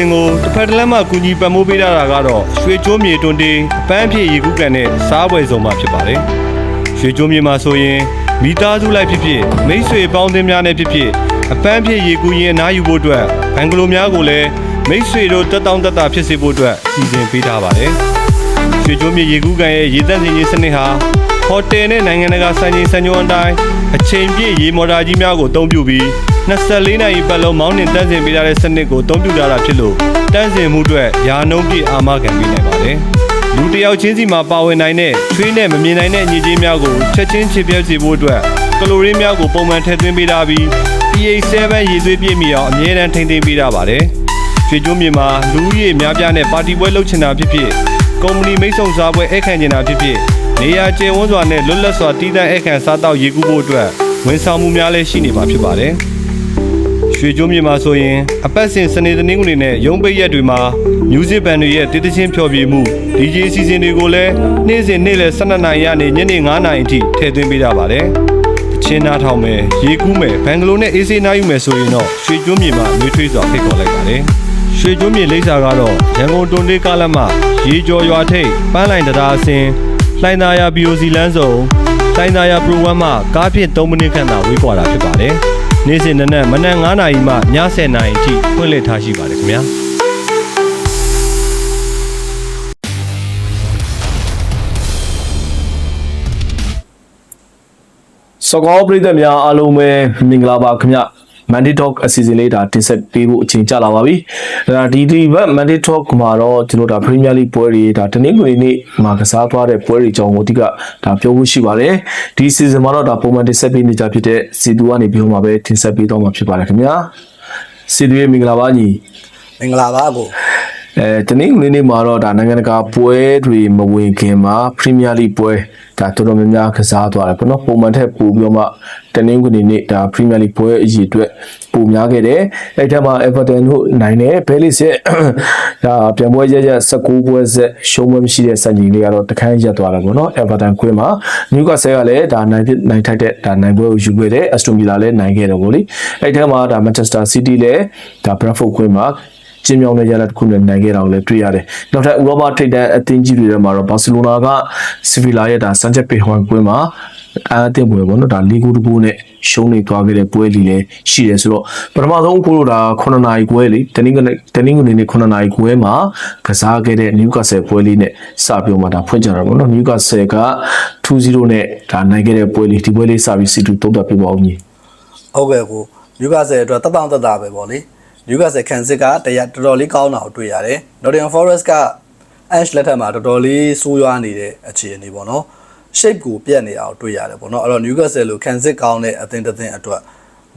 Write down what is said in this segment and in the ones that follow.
စဉ်ကိုတစ်ဖက်တစ်လမ်းမှကူညီပံ့ပိုးပေးထားတာကတော့ရွှေကျိုးမြေတွန်တေးအပန်းဖြည့်ရေကူးကန်နဲ့စားပွဲစုံမှဖြစ်ပါတယ်ရွှေကျိုးမြေမှာဆိုရင်မိသားစုလိုက်ဖြစ်ဖြစ်မိတ်ဆွေပေါင်းသင်းများနဲ့ဖြစ်ဖြစ်အပန်းဖြည့်ရေကူးရင်အနားယူဖို့အတွက်ဘန်ဂလိုများကိုလည်းမိတ်ဆွေတို့တက်တောင့်တက်တာဖြစ်စေဖို့အတွက်စီစဉ်ပေးထားပါတယ်ရွှေကျိုးမြေရေကူးကန်ရဲ့ရေသက်စင်ကြီးစနစ်ဟာ ဟိုတယ်နဲ့နိုင်ငံတကာစံချိန်စံညွှန်းအတိုင်းအချိန်ပြည့်ရေမော်တာကြီးများကိုအသုံးပြုပြီး24နာရီပတ်လုံးမောင်းနှင်တန်းစင်ပေးထားတဲ့စနစ်ကိုအသုံးပြုထားတာဖြစ်လို့တန်းစင်မှုအတွက်ယာနှုံးပြည့်အာမခံပေးနိုင်ပါတယ်။လူတစ်ယောက်ချင်းစီမှာပါဝင်နိုင်တဲ့ချွေးနဲ့မမြင်နိုင်တဲ့ညစ်ကြေးများကိုချက်ချင်းချေပြဲစေဖို့အတွက်ကလိုရင်းများကိုပုံမှန်ထည့်သွင်းပေးထားပြီး pH 7ရေသွေးပြည့်မီအောင်အမြဲတမ်းထိန်းသိမ်းပေးထားပါတယ်။ရွှေကျိုးမြေမှာလူဦးရေများပြားနဲ့ပါတီပွဲလုပ်ချင်တာဖြစ်ဖြစ်ကုမ္ပဏီမိတ်ဆုံစားပွဲအခမ်းချင်တာဖြစ်ဖြစ် နေရာကျယ်ဝန်းစွာနဲ့လွတ်လပ်စွာတည်တံ့အခမ်းစားတောက်ရေကူးဖို့အတွက်ဝန်ဆောင်မှုများလည်းရှိနေမှာဖြစ်ပါတယ်။ရွှေကျိုးမြေမှာဆိုရင်အပတ်စဉ်စနေတနင်္ဂနွေနဲ့ရုံးပိတ်ရက်တွေမှာ music band တွေရဲ့တည်တည်ချင်းဖျော်ဖြေမှု DJ စီစဉ်တွေကိုလည်းနေ့စဉ်နေ့လယ်12နာရီကနေညနေ9နာရီအထိထည့်သွင်းပေးကြပါတယ်။ချင်းနာထောင်မယ်ရေကူးမယ်ဘန်ဂလိုနဲ့အေးစေးနားယူမယ်ဆိုရင်တော့ရွှေကျွန်းမြေမှာနှွေးထွေးစွာဖိတ်ခေါ်လိုက်ပါတယ်ရွှေကျွန်းမြေလိပ်စာကတော့ရန်ကုန်တွန်တေးကားလမ်းမရေကျော်ရွာထိပ်ပန်းလိုင်တရားအစင် လှိုင်းသာယာ BOC လမ်းစုံလှိုင်းသာယာ program မှာကားဖြင့်3မိနစ်ခန့်သာဝေးကွာတာဖြစ်ပါတယ်နေ့စဉ်နက်နက်မနက်9နာရီမှည10နာရီအထိဖွင့်လှစ်ထားရှိပါတယ်ခင်ဗျာစကောပရိသတ်များအားလုံးပဲမင်္ဂလာပါခင်ဗျ Monday Talk အစီအစဉ်လေးဒါတင်ဆက်ပေးဖို့အချိန်ကျလာပါပြီ။ဒါဒီဒီဘက် Monday Talk မှာတော့ကျွန်တော်ဒါ Premier League ပွဲတွေဒါတနင်္ဂနွေနေ့မှာကစားသွားတဲ့ပွဲတွေအကြောင်းကိုအဓိကဒါပြောဖို့ရှိပါတယ်။ဒီ season မှာတော့ဒါပုံမှန်တင်ဆက်ပေးနေကြဖြစ်တဲ့စီတူကနေပြောမှာပဲတင်ဆက်ပေးတော့မှာဖြစ်ပါတယ်ခင်ဗျာ။စီတူရဲ့မင်္ဂလာပါညီ။မင်္ဂလာပါကို အဲတနင်္ဂနွေနေ့မှာတော့ဒါနိုင်ငံတကာပွဲတွေမဝင်ခင်မှာပရီးမီးယားလိပွဲဒါတော်တော်များများကစားသွားတယ်ပေါ့နော်ပုံမှန်ထက်ပိုပြီးတော့မှတနင်္ဂနွေနေ့ဒါပရီးမီးယားလိပွဲအရေးအတွက်ပိုများခဲ့တယ်အဲ့ထက်မှာ Everton တို့နိုင်တယ်ဘဲလစ်ရဲ့ဒါပြန်ပွဲရရ16ပွဲဆက်ရှုံးပွဲမရှိတဲ့စံချိန်လေးကတော့တခန်းရက်သွားတယ်ပေါ့နော် Everton ကွင်းမှာ Newcastle ကလည်းဒါနိုင်ဖြစ်နိုင်ထိုက်တဲ့ဒါနိုင်ပွဲကိုယူခဲ့တယ် Aston Villa လည်းနိုင်ခဲ့တယ်ပေါ့လေအဲ့ထက်မှာဒါ Manchester City လည်းဒါ Brentford ကွင်းမှာ ကျင်းမြောင်းတဲ့ရလဒ်တစ်ခုနဲ့နိုင်ခဲ့တာကိုလည်းတွေ့ရတယ်။နောက်ထပ်ဥရောပထိပ်တန်းအသင်းကြီးတွေထဲမှာတော့ဘာစီလိုနာကဆီဗီလာရဲ့ဒါဆန်ချက်ပေဟွန်ကွင်းမှာအာအသင်းပွဲပေါ့နော်ဒါလီဂိုတကူနဲ့ရှုံးနေသွားခဲ့တဲ့ပွဲလီလည်းရှိတယ်ဆိုတော့ပထမဆုံးအခုလိုဒါ9နာရီခွဲလေတနင်္ဂနွေတနင်္ဂနွေနေ့9နာရီခွဲမှာကစားခဲ့တဲ့နယူကာဆယ်ပွဲလေးနဲ့စပြောမှဒါဖွင့်ကြတာပေါ့နော်နယူကာဆယ်က2-0နဲ့ဒါနိုင်ခဲ့တဲ့ပွဲလေးဒီပွဲလေးစပြီးစီတူတုံးတက်ပြပါဦးညီဟုတ်ကဲ့ကိုယူကာဆယ်အတွက်တက်တောင့်တက်တာပဲပေါ့လေ ယူကာဆယ်ခံစစ်ကတရားတော်တော်လေးကောင်းတာကိုတွေ့ရတယ် Nottingham Forest က Ash လက်ထက်မှာတော်တော်လေးဆိုးရွားနေတဲ့အခြေအနေပေါ့နော် shape ကိုပြတ်နေတာကိုတွေ့ရတယ်ပေါ့နော်အဲ့တော့ Newcastle လိုခံစစ်ကောင်းတဲ့အသင်းတစ်သင်းအတွက်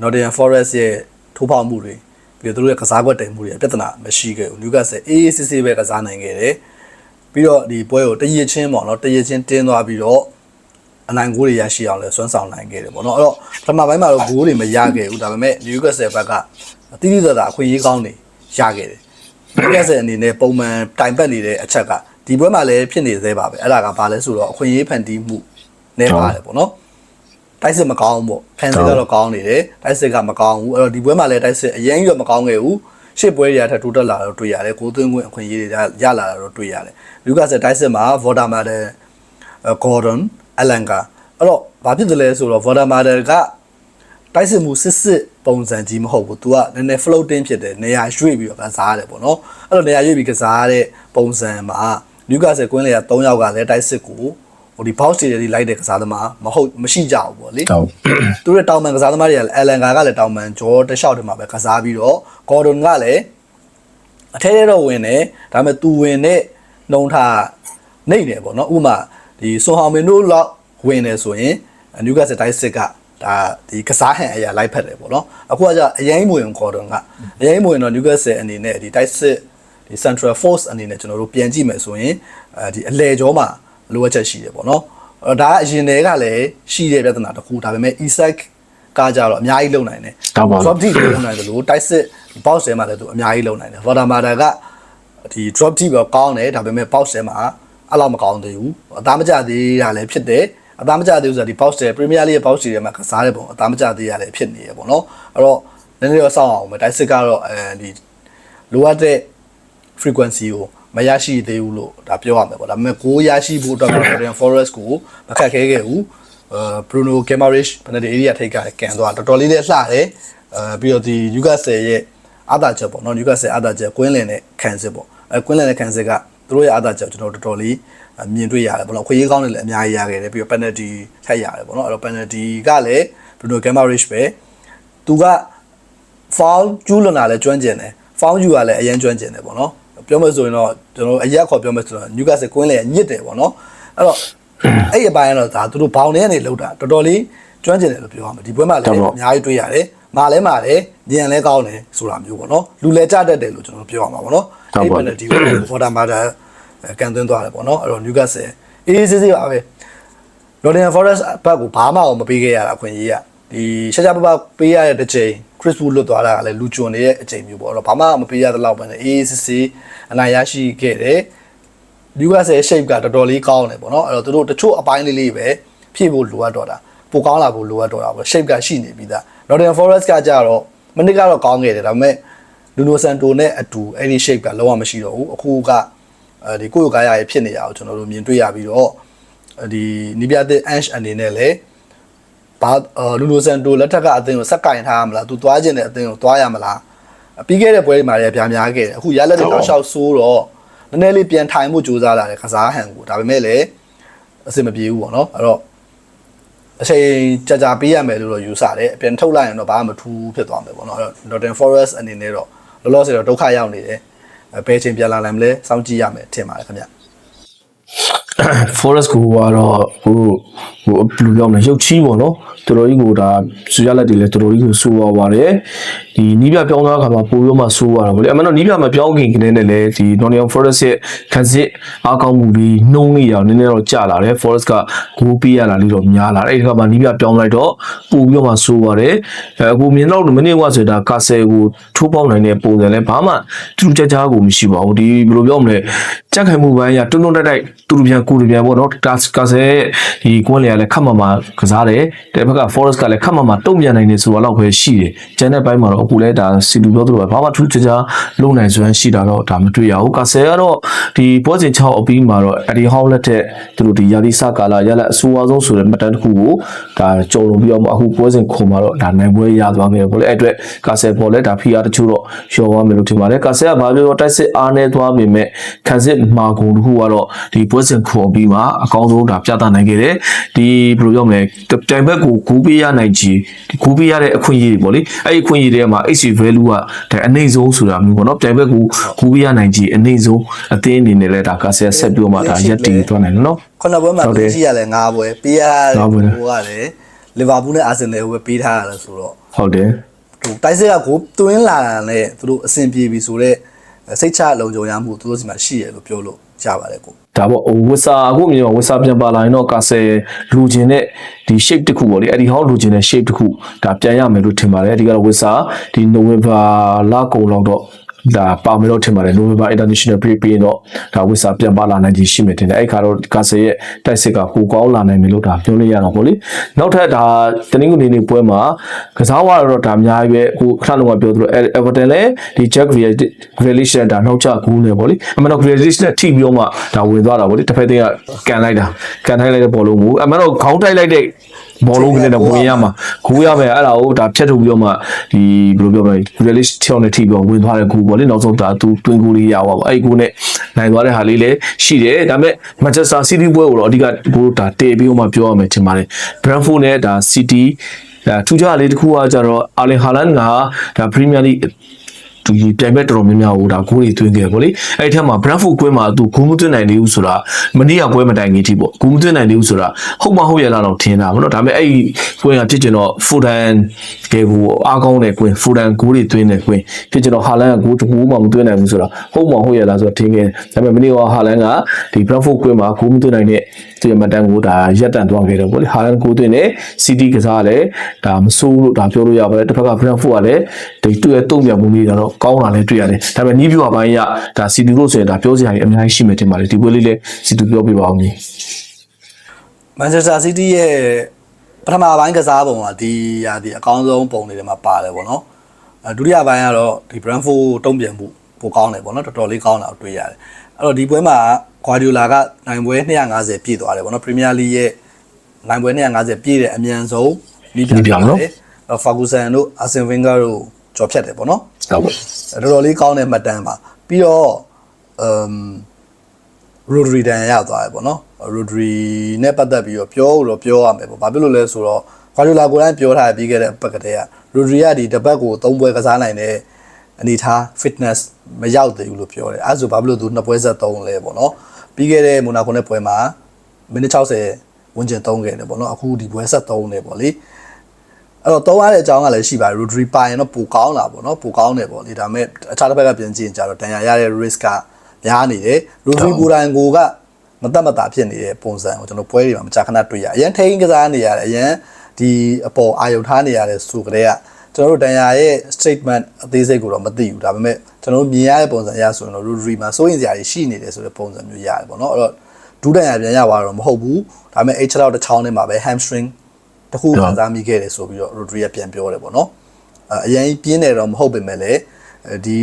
Nottingham Forest ရဲ့ထိုးဖောက်မှုတွေပြီးတော့သူတို့ရဲ့ကစားကွက်တင်မှုတွေပြဿနာမရှိခဲ့ဘူး Newcastle အေးအေးဆေးဆေးပဲကစားနိုင်ခဲ့တယ်ပြီးတော့ဒီပွဲကိုတရစ်ချင်းပေါ့နော်တရစ်ချင်းတင်းသွားပြီးတော့အနိုင်ဂိုးတွေရရှိအောင်လဲစွမ်းဆောင်နိုင်ခဲ့တယ်ပေါ့နော်အဲ့တော့ပထမပိုင်းမှာတော့ဂိုးတွေမရခဲ့ဘူးဒါပေမဲ့ Newcastle ဘက်က တိတိကျကျအခွင့်အရေးကောင်းတွေရခဲ့တယ် Newcastle အနေနဲ့ပုံမှန်တိုင်ပတ်နေတဲ့အချက်ကဒီပွဲမှာလည်းဖြစ်နေသေးပါပဲအဲ့ဒါကဘာလဲဆိုတော့အခွင့်အရေးဖန်တီးမှုနေပါတယ်ပေါ့နော်တိုက်စစ်မကောင်းဘူးပေါ့ဖန်စစ်ကတော့ကောင်းနေတယ်တိုက်စစ်ကမကောင်းဘူးအဲ့တော့ဒီပွဲမှာလည်းတိုက်စစ်အရင်ကြီးတော့မကောင်းခဲ့ဘူးရှစ်ပွဲတွေအထက်တိုးတက်လာတော့တွေ့ရတယ်ကိုသွင်းခွင့်အခွင့်အရေးတွေရလာတာတော့တွေ့ရတယ်လူကဆက်တိုက်စစ်မှာ Voldemort ဂေါ်ဒန်အလန်ကာအဲ့တော့ဘာဖြစ်တယ်လဲဆိုတော့ Voldemort က တိုက်စစ်မှုစစ်စစ်ပုံစံကြီးမဟုတ်ဘူး။ तू ကနည်းနည်း floating ဖြစ်တယ်။နေရာရွေ့ပြီးတော့ကစားရတယ်ပေါ့နော်။အဲ့တော့နေရာရွေ့ပြီးကစားတဲ့ပုံစံမှာ Newcastle ကွင်းလေက3ယောက်ကလည်းတိုက်စစ်ကိုဟိုဒီ box တွေတွေလိုက်တဲ့ကစားသမားမဟုတ်မရှိကြဘူးပေါ့လေ။ဟုတ်သူတို့တောင်ပန်ကစားသမားတွေကလည်းအလန်ကာကလည်းတောင်ပန်ဂျော်တလျှောက်တမှာပဲကစားပြီးတော့ဂေါ်ဒွန်ကလည်းအထဲထဲတော့ဝင်တယ်ဒါပေမဲ့သူဝင်တဲ့နှုံထားနေတယ်ပေါ့နော်ဥပမာဒီဆွန်ဟောင်မင်တို့လောက်ဝင်တယ်ဆိုရင်နျူကာဆယ်တိုက်စစ်က ဒါဒီကစားဟန်အရာလိုက်ဖက်တယ်ပေါ့နော်အခုကကြအရင်မွေရင်ဂေါ်ဒွန်ကအရင်မွေရင်တော့နျူကာဆယ်အနေနဲ့ဒီတိုက်စစ်ဒီ central force အနေနဲ့ကျွန်တော်တို့ပြန်ကြည့်မယ်ဆိုရင်အဲဒီအလဲကျောမှာလိုအပ်ချက်ရှိတယ်ပေါ့နော်အဲ့တော့ဒါကအရင်တည်းကလည်းရှိတဲ့ပြဿနာတစ်ခုဒါပေမဲ့ Isaac ကကြတော့အများကြီးလုံနိုင်တယ်ဟုတ်ပါဘူး drop deep လုံနိုင်တယ်လို့တိုက်စစ် box ထဲမှာလည်းသူအများကြီးလုံနိုင်တယ် Vodamada ကဒီ drop deep ပဲကောင်းတယ်ဒါပေမဲ့ box ထဲမှာအဲ့လောက်မကောင်းသေးဘူးအသားမကျသေးတာလည်းဖြစ်တယ် အသားမကျသေးဘူးဆိုတာဒီ box ထဲ Premier League ရဲ့ box ထဲမှာကစားတဲ့ပုံအသားမကျသေးရလည်းဖြစ်နေရပေါ့နော်အဲ့တော့နည်းနည်းတော့စောင့်အောင်ပဲတိုက်စစ်ကတော့အဲဒီလိုအပ်တဲ့ frequency ကိုမရရှိသေးဘူးလို့ဒါပြောရမယ်ပေါ့ဒါပေမဲ့ကိုရရှိဖို့အတွက် Nottingham Forest ကိုမခက်ခဲခဲ့ဘူးအဲ Bruno Guimaraes ဘယ်နဲ့ area ထိတ်ကကန်သွားတော်တော်လေးလေးလှတယ်အဲပြီးတော့ဒီ Newcastle ရဲ့အာသာချက်ပေါ့နော် Newcastle အာသာချက်ကွင်းလင်နဲ့ခံစစ်ပေါ့အဲကွင်းလင်နဲ့ခံစစ်ကသူ တို့ရဲ့အာသာချက်ကျွန်တော်တော်တော်လေးမြင်တွေ့ရတယ်ပေါ့နော်ခွေးရေးကောင်းတွေလည်းအများကြီးရခဲ့တယ်ပြီးတော့ penalty ထက်ရတယ်ပေါ့နော်အဲ့တော့ penalty ကလည်း Bruno Guimaraes ပဲသူက foul ကျူးလွန်တာလည်းကျွမ်းကျင်တယ် foul ယူကလည်းအရင်ကျွမ်းကျင်တယ်ပေါ့နော်ပြောမယ်ဆိုရင်တော့ကျွန်တော်အရက်ခေါ်ပြောမယ်ဆိုတော့ Newcastle ကွင်းလေညစ်တယ်ပေါ့နော်အဲ့တော့အဲ့ဒီအပိုင်းကတော့ဒါသူတို့ဘောင်ထဲကနေလောက်တာတော်တော်လေးကျွမ်းကျင်တယ်လို့ပြောရမှာဒီပွဲမှာလည်းအများကြီးတွေ့ရတယ်မာလဲမာတယ်ညံလဲကောင်းတယ်ဆိုတာမျိုးပေါ့နော်လူလဲကြတတ်တယ်လို့ကျွန်တော်ပြောရမှာပေါ့နော်အဲ့ penalty ကို Water Matter ကန်သွင်းသွားတယ်ပေါ့နော်အဲ့တော့ Newcastle အေးအေးဆေးဆေးပါပဲ Nottingham Forest ဘက်ကိုဘာမှမပေးခဲ့ရတာအခွင့်အရေးကဒီရှာရှာပပပေးရတဲ့တစ်ချိန် Chris Wood လွတ်သွားတာကလည်းလူကျွန်းနေတဲ့အချိန်မျိုးပေါ့အဲ့တော့ဘာမှမပေးရတဲ့လောက်ပဲနဲ့အေးအေးဆေးဆေးအနိုင်ရရှိခဲ့တယ် Newcastle shape ကတော်တော်လေးကောင်းတယ်ပေါ့နော်အဲ့တော့သူတို့တချို့အပိုင်းလေးလေးပဲဖြည့်ဖို့လိုအပ်တော့တာပိုကောင်းလာဖို့လိုအပ်တော့တာပေါ့ shape ကရှိနေပြီးသား Nottingham Forest ကကြတော့မနစ်ကတော့ကောင်းခဲ့တယ်ဒါပေမဲ့ Nuno Santo နဲ့အတူအဲ့ဒီ shape ကလုံးဝမရှိတော့ဘူးအခုက အဲဒီကိုယ့်ကိုယ်ကာယရေးဖြစ်နေတာကိုကျွန်တော်တို့မြင်တွေ့ရပြီးတော့ဒီနီးပြတဲ့ Ash အနေနဲ့လည်းဘာလူလိုဆန်တိုလက်ထက်ကအသင်းကိုစက်ကင်ထားရမလားသူသွားခြင်းတဲ့အသင်းကိုသွားရမလားပြီးခဲ့တဲ့ပွဲတွေမှာလည်းပြားများခဲ့တယ်အခုရလက်တွေတော့ရှောက်ဆိုးတော့နည်းနည်းလေးပြန်ထိုင်မှုကြိုးစားလာတယ်ကစားဟန်ကိုဒါပေမဲ့လည်းအဆင်မပြေဘူးပေါ့နော်အဲ့တော့အချိန်ကြာကြာပေးရမယ်လို့တော့ယူဆတယ်ပြန်ထုတ်လိုက်ရင်တော့ဘာမှမထူးဖြစ်သွားမယ်ပေါ့နော်အဲ့တော့ Northern Forest အနေနဲ့တော့လောလောဆယ်တော့ဒုက္ခရောက်နေတယ် ဘယ်ချိန်ပြန်လာနိုင်မလဲစောင့်ကြည့်ရမယ်ထင်ပါတယ်ခင်ဗျ forest ကိုကတော့ဟိုဟိုဘယ်လိုပြောမလဲရုပ်ချီးပေါ့နော်တော်တော်ကြီးကိုဒါစူရလက်တွေလည်းတော်တော်ကြီးကိုစိုးသွားပါတယ်ဒီနီးပြပြောင်းသွားခါမှာပိုပြီးမှစိုးသွားတာဗောလေအမှန်တော့နီးပြမပြောင်းခင်ကလေးနဲ့လည်းဒီ Nottingham Forest ရဲ့ခန်းစစ်အားကောင်းမှုပြီးနှုံးနေရအောင်နည်းနည်းတော့ကျလာတယ် forest ကဂိုးပေးရတာလေးတော့များလာတယ်အဲဒီခါမှာနီးပြပြောင်းလိုက်တော့ပိုပြီးမှစိုးသွားတယ်အဲအခုမြင်တော့မနေ့ကဆိုဒါကာဆယ်ကိုထိုးပေါက်နိုင်တဲ့ပုံစံလဲဘာမှတူတူကြကြကိုမရှိပါဘူးဒီဘယ်လိုပြောမလဲကြက်ခိုင်မှုပိုင်းကတွန်းတွန်းတိုက်တိုက်တူတူပြန်ကိုတူပြန်ပေါ့နော်ကာကာဆယ်ဒီကွန်းလေကလည်းခတ်မှမှကစားတယ်တဲ့ဘက်က forest ကလည်းခတ်မှမှတုံ့ပြန်နိုင်နေဆိုတာတော့ပဲရှိတယ်ကျန်တဲ့ဘက်မှာတော့အခုလဲဒါစီလူပြောသလိုပဲဘာမှထူးခြားခြားလုံနိုင်စွမ်းရှိတာတော့ဒါမတွေ့ရဘူးကာဆယ်ကတော့ဒီပွဲစဉ်6အပြီးမှာတော့အဒီဟောင်းလက်တဲ့သူတို့ဒီယာဒီစကာလာရလက်အဆိုးအဆုံးဆိုတဲ့မှတ်တမ်းတစ်ခုကိုဒါကြုံလို့ပြီးတော့မှအခုပွဲစဉ်ခုံမှာတော့ဒါနိုင်ပွဲရသွားခဲ့တယ်ပေါ့လေအဲ့အတွက်ကာဆယ်ပေါ်လဲဒါဖီယာတချို့တော့လျှော်သွားမယ်လို့ထင်ပါတယ်ကာဆယ်ကဘာပြောတိုက်စစ်အားနေသွားပေမဲ့ခံစစ်မာဂုံတစ်ခုကတော့ဒီပွဲစဉ်ခုံပြီးမှအကောင်းဆုံးဒါပြသနိုင်ခဲ့တယ်ဒီဘယ်လိုပြောမလဲတိုင်ဘက်ကိုဂူပေးရနိုင်ကြီးဒီဂူပေးရတဲ့အခွင့်အရေးတွေပေါ့လေအဲ့ဒီအခွင့်အရေးတွေကမှာ HC value ကဒါအနေဆုံးဆိုတာမျိုးပေါ့နော်တိုင်ဘက်ကိုဂူပေးရနိုင်ကြီးအနေဆုံးအသင်းအနေနဲ့လဲဒါကာဆယ်ဆက်ပြီးတော့မှဒါရက်တည်သွားနိုင်တယ်နော်ခုနဘွဲမှာဟုတ်တယ်ပြီးရှိရလဲ၅ဘွဲပေးရငါးပွဲဟိုကလည်းလီဗာပူးနဲ့အာဆင်နယ်ကိုပဲပေးထားရတယ်ဆိုတော့ဟုတ်တယ်ဟိုတိုက်စစ်ကကိုတွင်းလာတာနဲ့သူတို့အဆင်ပြေပြီဆိုတော့စိတ်ချလုံခြုံရမှုသူတို့စီမှာရှိရလို့ပြောလို့ကြပါတယ်ကို ဒါပေါ့ဟိုဝစ်စာအခုမြင်တော့ဝစ်စာပြန်ပါလာရင်တော့ကာဆယ်လူကျင်တဲ့ဒီ shape တစ်ခုပေါ့လေအဲ့ဒီဟောင်းလူကျင်တဲ့ shape တစ်ခုဒါပြန်ရမယ်လို့ထင်ပါတယ်ဒီကတော့ဝစ်စာဒီ November လကုန်လောက်တော့ ဒါပါမယ်တော့ထင်ပါတယ် November International Break ပြီးရင်တော့ဒါဝစ်စာပြန်ပါလာနိုင်ခြင်းရှိမယ်တင်တယ်အဲ့ခါတော့ကာဆယ်ရဲ့တိုက်စစ်ကကိုကောင်းလာနိုင်မယ်လို့ဒါပြောလို့ရတော့ပေါ့လေနောက်ထပ်ဒါတနင်္ဂနွေနေ့ပွဲမှာကစားဝါတော့ဒါအများကြီးပဲအခုခဏလုံးကပြောသလို Everton လည်းဒီ Jack Grealish နဲ့ဒါနောက်ချကူးနေပေါ့လေအမှန်တော့ Grealish နဲ့ထိပြီးတော့မှဒါဝင်သွားတာပေါ့လေတစ်ဖက်တည်းကကန်လိုက်တာကန်ထိုက်လိုက်တဲ့ဘောလုံးကိုအမှန်တော့ခေါင်းတိုက်လိုက်တဲ့ ဘောလုံးကလည်းတော့ဝင်ရမှာကူးရမယ်အဲ့ဒါကိုဒါဖြတ်ထုတ်ပြီးတော့မှဒီဘယ်လိုပြောမလဲ Grealish ချောင်းနဲ့ထိပြီးတော့ဝင်သွားတဲ့ကူပေါ့လေနောက်ဆုံးဒါသူတွင်းကူလေးရပါပေါ့အဲ့ဒီကူနဲ့နိုင်သွားတဲ့ဟာလေးလည်းရှိတယ်ဒါပေမဲ့ Manchester City ပွဲကိုတော့အဓိကကိုဒါတည်ပြီးတော့မှပြောရမယ်ထင်ပါတယ် Brentford နဲ့ဒါ City ဒါထူးခြားလေးတစ်ခုကကြတော့အာလင်ဟာလန်ကဒါ Premier League သူဒီပြိုင်ဘက်တော်တော်များများဟိုဒါဂိုးတွေသွင်းခဲ့ပေါ့လေအဲ့ဒီထက်မှာ Brentford ကွင်းမှာသူဂိုးမသွင်းနိုင်သေးဘူးဆိုတာမနေ့ကပွဲမတိုင်ခင်ထိပေါ့ဂိုးမသွင်းနိုင်သေးဘူးဆိုတာဟုတ်မဟုတ်ရလားတော့ထင်တာပေါ့နော်ဒါပေမဲ့အဲ့ဒီကွင်းကဖြစ်ကျင်တော့ Foden ကဲဟိုအားကောင်းတဲ့ကွင်း Foden ဂိုးတွေသွင်းတဲ့ကွင်းဖြစ်ကျင်တော့ဟာလန်ကဂိုးတစ်ခုမှမသွင်းနိုင်ဘူးဆိုတာဟုတ်မဟုတ်ရလားဆိုတော့ထင်ခဲ့တယ်ဒါပေမဲ့မနေ့ကဟာလန်ကဒီ Brentford ကွင်းမှာဂိုးမသွင်းနိုင်တဲ့သူရမတန်ကိုဒါရက်တန့်သွားခဲ့တယ်ပေါ့လေဟာလန်ဂိုးသွင်းတဲ့ City ကစားလည်းဒါမဆိုးလို့ဒါပြောလို့ရပါတယ်တစ်ဖက်က Brentford ကလည်းဒီသူ့ရဲ့တုံ့ပြန်မှုလေးကတော့ကောင်းတာလည်းတွေ့ရတယ်ဒါပေမဲ့နီးပြူအပိုင်းကဒါ City လို့ဆိုရင်ဒါပြောစရာကြီးအများကြီးရှိမယ်တင်ပါလေဒီပွဲလေးလည်း City ပြောပြပါအောင်ကြီးမန်ချက်စတာစီးတီးရဲ့ပထမပိုင်းကစားပုံကဒီရာဒီအကောင်းဆုံးပုံတွေထဲမှာပါတယ်ပေါ့နော်အဲဒုတိယပိုင်းကတော့ဒီ Brentford တုံ့ပြန်မှုပပိုကောင်းတယ်ပေါ့နော်တော်တော်လေးကောင်းတာကိုတွေ့ရတယ်အဲ့တော့ဒီပွဲမှာဂွာဒီယိုလာကနိုင်ပွဲ250ပြည့်သွားတယ်ပေါ့နော်ပရီးမီးယားလိရဲ့နိုင်ပွဲ250ပြည့်တဲ့အမြန်ဆုံးလိပြပြပါတယ်အဲ့ဖာဂူဆန်တို့အာဆင်ဗင်ဂါတို့ ကြော်ဖြတ်တယ်ပေါ့နော်ဟုတ်ပါတော်တော်လေးကောင်းတဲ့မှတ်တမ်းပါပြီးတော့အမ်ရိုဒရီတန်ရသွားတယ်ပေါ့နော်ရိုဒရီနဲ့ပတ်သက်ပြီးတော့ပြောတော့ပြောရမယ်ပေါ့ဘာဖြစ်လို့လဲဆိုတော့ခွာဒီလာကိုတိုင်းပြောထားပြီးခဲ့တဲ့ပတ်ကတည်းကရိုဒရီကဒီတစ်ပတ်ကို၃ပွဲကစားနိုင်တဲ့အနေထား fitness မရောက်သေးဘူးလို့ပြောတယ်အဲဒါဆိုဘာဖြစ်လို့သူနှစ်ပွဲဆက်၃လဲပေါ့နော်ပြီးခဲ့တဲ့မိုနာကိုနဲ့ပွဲမှာမိနစ်60ဝန်းကျင်သုံးခဲ့တယ်ပေါ့နော်အခုဒီပွဲဆက်၃နေပေါ့လေ အဲ့တော့သုံးရတဲ့အကြောင်းကလည်းရှိပါတယ် rotary ပိုင်ရင်တော့ပိုကောင်းလာပေါ့နော်ပိုကောင်းတယ်ပေါ့လေဒါပေမဲ့အခြားတစ်ဘက်ကပြန်ကြည့်ရင်ကြတော့တန်ရာရတဲ့ risk ကများနေတယ် rotary ကိုယ်တိုင်ကိုကမတက်မတာဖြစ်နေတဲ့ပုံစံကိုကျွန်တော်ပွဲတွေမှာမကြာခဏတွေ့ရအရင်ထိန်းကစားနေရတယ်အရင်ဒီအပေါ်အာယုထားနေရတယ်ဆိုကြတဲ့ကကျွန်တော်တို့တန်ရာရဲ့ statement အသေးစိတ်ကိုတော့မသိဘူးဒါပေမဲ့ကျွန်တော်တို့မြင်ရတဲ့ပုံစံအရဆိုရင်တော့ rotary မှာစိုးရင်စရာတွေရှိနေတယ်ဆိုတဲ့ပုံစံမျိုးရတယ်ပေါ့နော်အဲ့တော့ဒူးတန်ရာပြန်ရသွားတော့မဟုတ်ဘူးဒါပေမဲ့ H လောက်တစ်ချောင်းနဲ့မှာပဲ hamstring တခုခံစားမိခဲ့တယ်ဆိုပြီးတော့ Rodri ကပြန်ပြောတယ်ပေါ့နော်အဲအရင်ပြင်းတယ်တော့မဟုတ်ပေမဲ့လည်းဒီ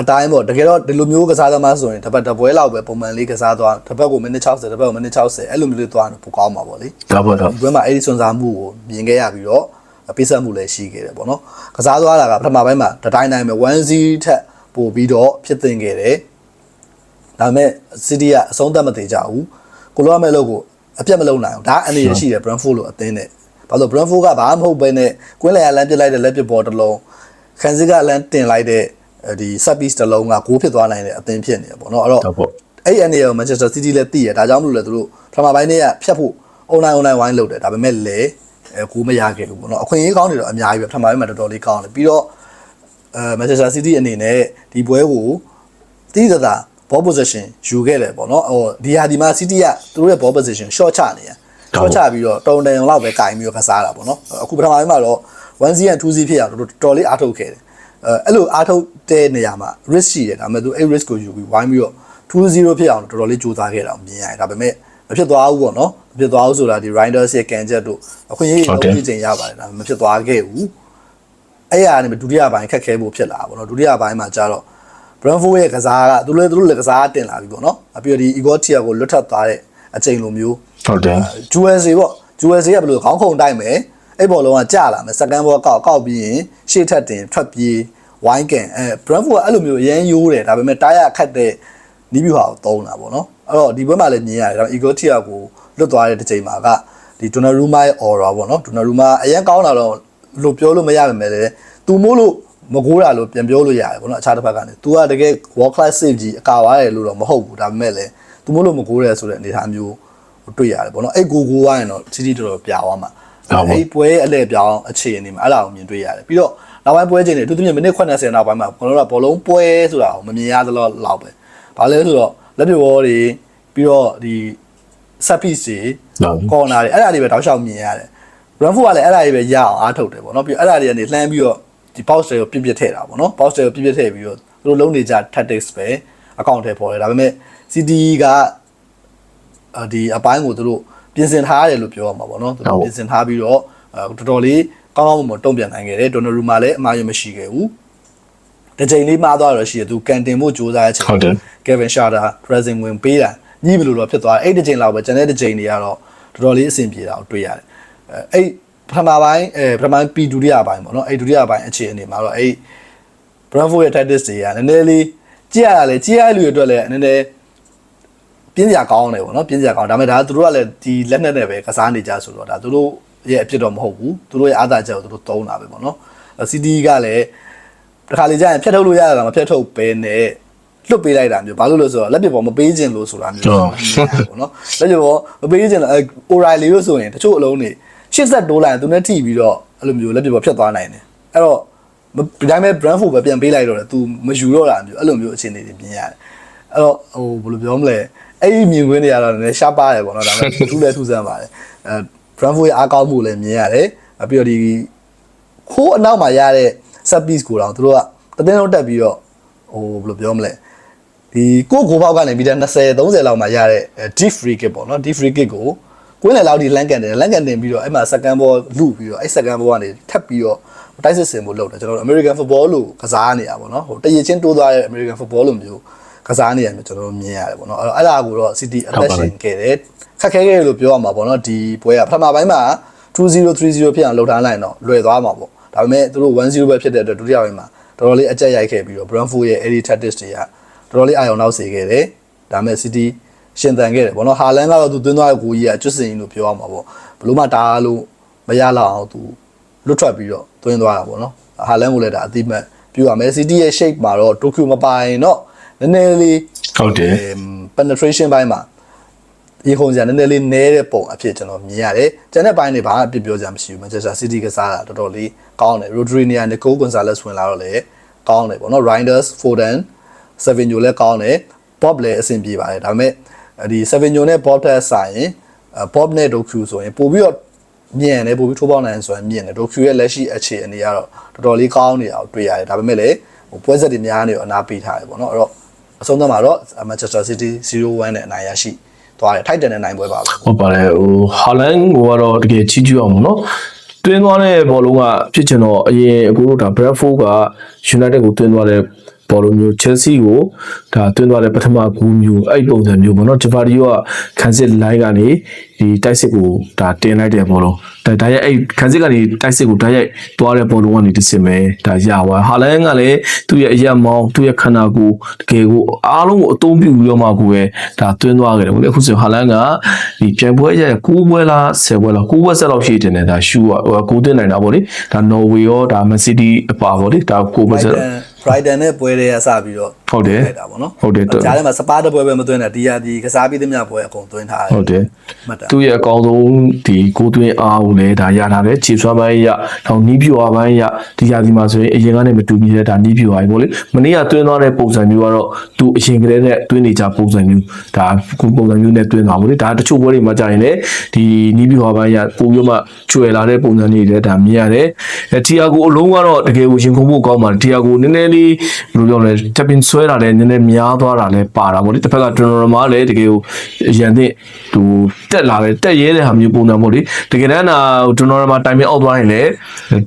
အတိုင်းပေါ့တကယ်တော့ဒီလိုမျိုးကစားသမားဆိုရင်တစ်ပတ်တစ်ပွဲလောက်ပဲပုံမှန်လေးကစားသွားတစ်ပတ်ကိုမိနစ်60တစ်ပတ်ကိုမိနစ်60အဲ့လိုမျိုးလေးသွားတော့ပိုကောင်းမှာပေါ့လေဒါပေါ့တော့ဒီပွဲမှာအဲ့ဒီစွန်စားမှုကိုမြင်ခဲ့ရပြီးတော့ပေးဆက်မှုလည်းရှိခဲ့တယ်ပေါ့နော်ကစားသွားတာကပထမပိုင်းမှာတတိုင်းတိုင်းပဲ1-0ထက်ပို့ပြီးတော့ဖြစ်တင်ခဲ့တယ်ဒါပေမဲ့ City ကအဆုံးသတ်မသေးကြဘူးကိုလိုရမဲ့လို့ကို အပြတ်မလုံးနိုင်အောင်ဒါအနေရရှိတယ် Brentford လို့အသင်းနဲ့ဘာလို့ Brentford ကဘာမှမဟုတ်ပဲနဲ့ကွင်းလည်ရလမ်းပစ်လိုက်တဲ့လက်ပစ်ဘောတစ်လုံးခန်းစစ်ကလမ်းတင်လိုက်တဲ့ဒီ set piece တစ်လုံးကဂိုးဖြစ်သွားနိုင်တဲ့အသင်းဖြစ်နေတယ်ပေါ့နော်အဲ့တော့ဒါပေါ့အဲ့ဒီအနေရော Manchester City လည်းသိရဒါကြောင့်မလို့လဲသူတို့ပထမပိုင်းနေ့ကဖြတ်ဖို့ online online ဝိုင်းလုပ်တယ်ဒါပေမဲ့လည်းအဲကိုမရခဲ့ဘူးပေါ့နော်အခွင့်အရေးကောင်းတွေတော့အများကြီးပဲပထမပိုင်းမှာတော်တော်လေးကောင်းတယ်ပြီးတော့အဲ Manchester City အနေနဲ့ဒီပွဲကိုတိတိကျကျ ball position ယူခဲ့တယ်ပေါ့နော်ဟိုဒီဟာဒီမှာ City ကသူတို့ရဲ့ ball position short ချနေရ short ချပြီးတော့တုံတန်ုံလောက်ပဲကင်ပြီးတော့ကစားတာပေါ့နော်အခုပထမပိုင်းမှာတော့ 1C and 2C ဖြစ်အောင်တော်တော်လေးအားထုတ်ခဲ့တယ်အဲအဲ့လိုအားထုတ်တဲ့နေရာမှာ risk ရှိတယ်ဒါပေမဲ့သူအဲ့ risk ကိုယူပြီးဝိုင်းပြီးတော့2-0ဖြစ်အောင်တော်တော်လေးကြိုးစားခဲ့တာကိုမြင်ရတယ်ဒါပေမဲ့မဖြစ်သွားဘူးပေါ့နော်မဖြစ်သွားဘူးဆိုတာဒီ Riders ရဲ့ကန်ချက်တို့အခွင့်အရေးလုံးပြချိန်ရပါတယ်ဒါပေမဲ့မဖြစ်သွားခဲ့ဘူးအဲ့ရကနေဒုတိယပိုင်းခက်ခဲဖို့ဖြစ်လာပါပေါ့နော်ဒုတိယပိုင်းမှာကျတော့ Brentford ရဲ့ကစားကသူလည်းသူတို့လည်းကစားတင်လာပြီပေါ့နော်အပြီးတော့ဒီ Igor Tia ကိုလွတ်ထပ်သွားတဲ့အချိန်လိုမျိုးဟုတ်တယ် USA ပေါ့ USA ကဘယ်လိုခေါင်းခုန်တိုက်မယ်အဲ့ဘောလုံးကကြာလာမယ်စကန်ဘောကောက်ကောက်ပြီးရင်ရှေ့ထက်တင်ထွက်ပြေးဝိုင်းကန်အဲ Brentford ကအဲ့လိုမျိုးအရန်ယိုးတယ်ဒါပေမဲ့တားရခတ်တဲ့နီးဗျူဟာကိုသုံးတာပေါ့နော်အဲ့တော့ဒီဘက်မှာလည်းမြင်ရတယ်ဒါပေမဲ့ Igor Tia ကိုလွတ်သွားတဲ့တစ်ချိန်မှာကဒီ Donnarumma ရဲ့ aura ပေါ့နော် Donnarumma အရန်ကောင်းတာတော့လို့ပြောလို့မရပါမယ်လေသူမို့လို့ မကိုးတာလို့ပြန်ပြောလို့ရတယ်ပေါ့နော်အခြားတစ်ဖက်ကနေ तू ကတကယ် world class save ကြီးအကာဝါရတယ်လို့တော့မဟုတ်ဘူးဒါပေမဲ့လည်း तू မို့လို့မကိုးရဲဆိုတဲ့အနေအထားမျိုးတွေ့ရတယ်ပေါ့နော်အဲ့ကိုကိုဝိုင်းရင်တော့ချီချီတော်တော်ပြာသွားမှာအဲ့ပွဲအလဲပြောင်းအခြေအနေမှာအဲ့ဒါကိုမြင်တွေ့ရတယ်ပြီးတော့နောက်ပိုင်းပွဲချိန်တွေအထူးသဖြင့်မိနစ်80နောက်ပိုင်းမှာကျွန်တော်တို့ကဘောလုံးပွဲဆိုတာကိုမမြင်ရသလောက်လောက်ပဲဘာလဲဆိုတော့လက်ပြဝေါ်တွေပြီးတော့ဒီ set piece တွေကော်နာတွေအဲ့ဒါတွေပဲတောက်လျှောက်မြင်ရတယ် run for ကလည်းအဲ့ဒါတွေပဲရအောင်အားထုတ်တယ်ပေါ့နော်ပြီးတော့အဲ့ဒါတွေကနေလှမ်းပြီးတော့ ဒီ box တွေကိုပြစ်ပြစ်ထည့်တာပေါ့နော် box တွေကိုပြစ်ပြစ်ထည့်ပြီးတော့သူတို့လုံးနေကြ tactics ပဲ account ထဲပေါ်တယ်ဒါပေမဲ့ CD ကဒီအပိုင်းကိုသူတို့ပြင်ဆင်ထားရတယ်လို့ပြောရမှာပေါ့နော်သူတို့ပြင်ဆင်ထားပြီးတော့တော်တော်လေးကောင်းကောင်းမွန်မွန်တုံ့ပြန်နိုင်ခဲ့တယ်ဒေါ်နရူမာလည်းအမှားရမရှိခဲ့ဘူးတစ်ချိန်လေးမှားသွားတော့ရှိတယ်သူကန်တင်ဖို့ကြိုးစားတဲ့အချိန်ဟုတ်တယ် Kevin Shatter pressing ဝင်ပေးတာညှိမလို့တော့ဖြစ်သွားတယ်အဲ့ဒီချိန်လောက်ပဲကျန်တဲ့တစ်ချိန်တွေကတော့တော်တော်လေးအဆင်ပြေတာကိုတွေ့ရတယ်အဲအဲ့ ပထမပိုင်းအဲပထမပိုင်းပြီးဒုတိယပိုင်းပေါ့နော်အဲ့ဒုတိယပိုင်းအခြေအနေမှာတော့အဲ့ Bravo ရဲ့ tactics တွေကနည်းနည်းလေးကြည့်ရတာလေကြည့်ရတဲ့လူတွေအတွက်လည်းနည်းနည်းပြင်းစရာကောင်းတယ်ပေါ့နော်ပြင်းစရာကောင်းဒါပေမဲ့ဒါသူတို့ကလည်းဒီလက်နက်နဲ့ပဲကစားနေကြဆိုတော့ဒါသူတို့ရဲ့အဖြစ်တော့မဟုတ်ဘူးသူတို့ရဲ့အားသာချက်ကိုသူတို့သုံးတာပဲပေါ့နော် CD ကလည်းတခါလေကြာရင်ဖြတ်ထုတ်လို့ရတာမဖြတ်ထုတ်ပဲနဲ့လွတ်ပေးလိုက်တာမျိုးဘာလို့လဲဆိုတော့လက်ပြပေါ်မပေးခြင်းလို့ဆိုတာမျိုးပေါ့နော်လက်ပြပေါ်မပေးခြင်းလို့အဲ O'Reilly လို့ဆိုရင်တချို့အလုံးတွေ 80တိုးလိုက်သူနဲ့ထိပြီးတော့အဲ့လိုမျိုးလက်ပြပေါ်ဖြတ်သွားနိုင်တယ်အဲ့တော့ဒီတိုင်းပဲ Brentford ပဲပြန်ပေးလိုက်တော့တယ် तू မယူတော့တာမျိုးအဲ့လိုမျိုးအခြေအနေတွေပြင်ရတယ်အဲ့တော့ဟိုဘယ်လိုပြောမလဲအဲ့ဒီမြင်ကွင်းတွေကတော့နည်းနည်းရှားပါတယ်ပေါ့နော်ဒါပေမဲ့ထူးလဲထူးဆန်းပါတယ်အဲ Brentford ရဲ့အားကောင်းမှုလည်းမြင်ရတယ်ပြီးတော့ဒီခိုးအနောက်မှာရတဲ့ set piece ကိုတော့သူတို့ကတသိန်းလုံးတက်ပြီးတော့ဟိုဘယ်လိုပြောမလဲဒီကိုကိုပေါက်ကနေပြီးတဲ့20 30လောက်မှာရတဲ့ deep free kick ပေါ့နော် deep free kick ကို ကွင်းလယ်လောက်ဒီလန်ကန်တယ်လန်ကန်တင်ပြီးတော့အဲ့မှာ second ball လုပြီးတော့အဲ့ second ball ကနေထပ်ပြီးတော့တိုက်စစ်စင်မှုလုပ်တယ်ကျွန်တော်တို့ American football လို့ကစားနေရပါတော့ဟိုတရချင်းတိုးသွားတဲ့ American football လို့မျိုးကစားနေရတယ်ကျွန်တော်တို့မြင်ရတယ်ပေါ့နော်အဲ့တော့အဲ့ဒါကိုတော့ City အသက်ရှင်ခဲ့တယ်ခက်ခဲခဲ့တယ်လို့ပြောရမှာပေါ့နော်ဒီပွဲကပထမပိုင်းမှာ2030ဖြစ်အောင်လှုပ်ထားလိုက်တော့လွယ်သွားမှာပေါ့ဒါပေမဲ့သူတို့10ပဲဖြစ်တဲ့အတွက်ဒုတိယပိုင်းမှာတော်တော်လေးအကြက်ရိုက်ခဲ့ပြီးတော့ Brentford ရဲ့ Eddie Tactics တွေကတော်တော်လေးအာရုံနောက်စေခဲ့တယ်ဒါပေမဲ့ City ရှင်သန်ခဲ့တယ်ပေါ့နော်ဟာလန်ကတော့သူသွင်းသွားတဲ့ကိုကြီးကကျွတ်စင်လို့ပြောရမှာပေါ့ဘလို့မှတားလို့မရလောက်အောင်သူလွတ်ထွက်ပြီးတော့သွင်းသွားတာပေါ့နော်ဟာလန်ကိုလည်းဒါအတိမတ်ပြရမယ် City ရဲ့ shape မှာတော့ Tokyo မပိုင်တော့နည်းနည်းလေးဟုတ်တယ် penetration ဘိုင်းမှာဒီခုံစရာနည်းနည်းလေးနဲတဲ့ပုံအဖြစ်ကျွန်တော်မြင်ရတယ်။ကျန်တဲ့ဘိုင်းတွေဘာမှအပြစ်ပြောစရာမရှိဘူး။ Manchester City ကစားတာတော်တော်လေးကောင်းတယ်။ Rodri နေရာ Nicole Gonzalez ဝင်လာတော့လည်းကောင်းတယ်ပေါ့နော်။ Reinders, Foden, Savinho လည်းကောင်းတယ်။ Bob လည်းအဆင်ပြေပါတယ်။ဒါပေမဲ့ ဒီ Savinho နဲ့ Bob ထက်ဆိုင်ရင် Bob နဲ့ Doku ဆိုရင်ပို့ပြီးတော့မြင်တယ်ပို့ပြီးထိုးပေါက်နိုင်ဆိုရင်မြင်တယ် Doku ရဲ့လက်ရှိအခြေအနေကတော့တော်တော်လေးကောင်းနေတာကိုတွေ့ရတယ်။ဒါပေမဲ့လည်းဟိုပွဲဆက်တွေများနေတော့အနာပေးထားတယ်ပေါ့နော်။အဲ့တော့အဆုံးသတ်မှာတော့ Manchester City 0-1နဲ့အနိုင်ရရှိသွားတယ်ထိုက်တန်တဲ့နိုင်ပွဲပါပဲဟုတ်ပါတယ်ဟိုဟာလန်ကိုကတော့တကယ်ချီးကျူးအောင်ပေါ့နော်တွင်းသွားတဲ့ဘောလုံးကဖြစ်ချင်တော့အရင်အခုတို့ဒါ Bradford က United ကိုတွင်းသွားတဲ့ ဘောလုံးမျိုး Chelsea ကိုဒါတွင်းသွားတဲ့ပထမဂူးမျိုးအဲ့ပုံစံမျိုးပေါ့နော် Javario ကခံစစ် line ကနေဒီတိုက်စစ်ကိုဒါတင်လိုက်တဲ့ဘောလုံးဒါဒါရိုက်အဲ့ခံစစ်ကနေတိုက်စစ်ကိုဒါရိုက်သွားတဲ့ဘောလုံးကနေတစ်စင်ပဲဒါရသွားဟာလန်ကလည်းသူ့ရဲ့အရက်မောင်းသူ့ရဲ့ခန္ဓာကိုယ်တကယ်ကိုအားလုံးကိုအသုံးပြုပြီးတော့မှကိုပဲဒါတွင်းသွားခဲ့တယ်ပေါ့လေအခုဆိုဟာလန်ကဒီပြန်ပွဲရဲ့9ပွဲလား10ပွဲလား9ပွဲဆက်လောက်ရှိတယ်နဲ့ဒါရှူဟိုကိုတွင်းနိုင်တာပေါ့လေဒါနော်ဝေရောဒါမန်စီးတီးအပါပေါ့လေဒါ9ပွဲဆက် Brighton နဲ့ပွဲတွေကစပြီးတော့ဟုတ်တယ်လိုက်တာပေါ့နော်ဟုတ်တယ်ကြားထဲမှာစပါးတစ်ပွဲပဲမသွင်းတာဒီဟာဒီကစားပြီးသမျှပွဲအကုန်သွင်းထားတယ်ဟုတ်တယ်မှတ်တာသူ့ရဲ့အကောင်းဆုံးဒီကိုတွင်းအားကိုလည်းဒါရထားတယ်ခြေဆွမ်းပိုင်းရတော့နီးပြွာပိုင်းရဒီရာဒီမှာဆိုရင်အရင်ကနေမတူပြီးတဲ့ဒါနီးပြွာကြီးပေါ့လေမနေ့ကတွင်းသွားတဲ့ပုံစံမျိုးကတော့သူအရင်ကတည်းကတွင်းနေကြပုံစံမျိုးဒါခုပုံစံမျိုးနဲ့တွင်းသွားပေါ့လေဒါတချို့ဘွဲတွေမှာကြာရင်လည်းဒီနီးပြွာပိုင်းရပိုပြီးမှကျွယ်လာတဲ့ပုံစံတွေလည်းဒါမြင်ရတယ်အဲတီယာကိုအလုံးကတော့တကယ်ကိုရင်ခုန်ဖို့ကောင်းပါတယ်တီယာကိုနည်းနည်းလေးဘယ်လိုပြောလဲတက်ပင်ဆွဲတာလည်းနည်းနည်းများသွားတာလည်းပါတာပေါ့လေတစ်ဖက်ကဒရိုနာမာလည်းတကယ်ကိုရန်တဲ့သူတက်လာတယ်တက်ရဲတဲ့ဟာမျိုးပုံစံပေါ့လေတကယ်တမ်းနာဒရိုနာမာတိုင်ပင်အောက်သွားရင်လည်း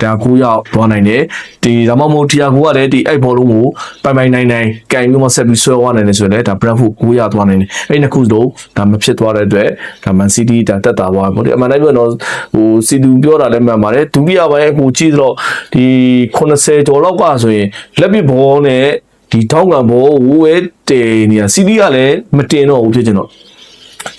ဒါကိုရောက်သွားနိုင်တယ်ဒီဒါမှမဟုတ်တီယာကိုကလည်းဒီအဲ့ဘောလုံးကိုပိုင်ပိုင်နိုင်နိုင်ကန်ပြီးမှဆက်ပြီးဆွဲသွားနိုင်တယ်ဆိုရင်လည်းဒါဘရက်ဖို့ကိုရသွားနိုင်တယ်အဲ့နှစ်ခုလုံးဒါမဖြစ်သွားတဲ့အတွက်ဒါမန်စီးတီးဒါတက်တာသွားပေါ့လေအမှန်တိုင်းပြောတော့ဟိုစီတူပြောတာလည်းမှန်ပါတယ်ဒုတိယပိုင်းကိုကြည့်တော့ဒီ80ကျော်လောက်ကဆိုရင်လက်ပစ်ဘောနဲ့ ဒီထောင်းကံဘောဝဝဲတေနေရစီးတီးကလည်းမတင်တော့ဘူးဖြစ်ချင်တော့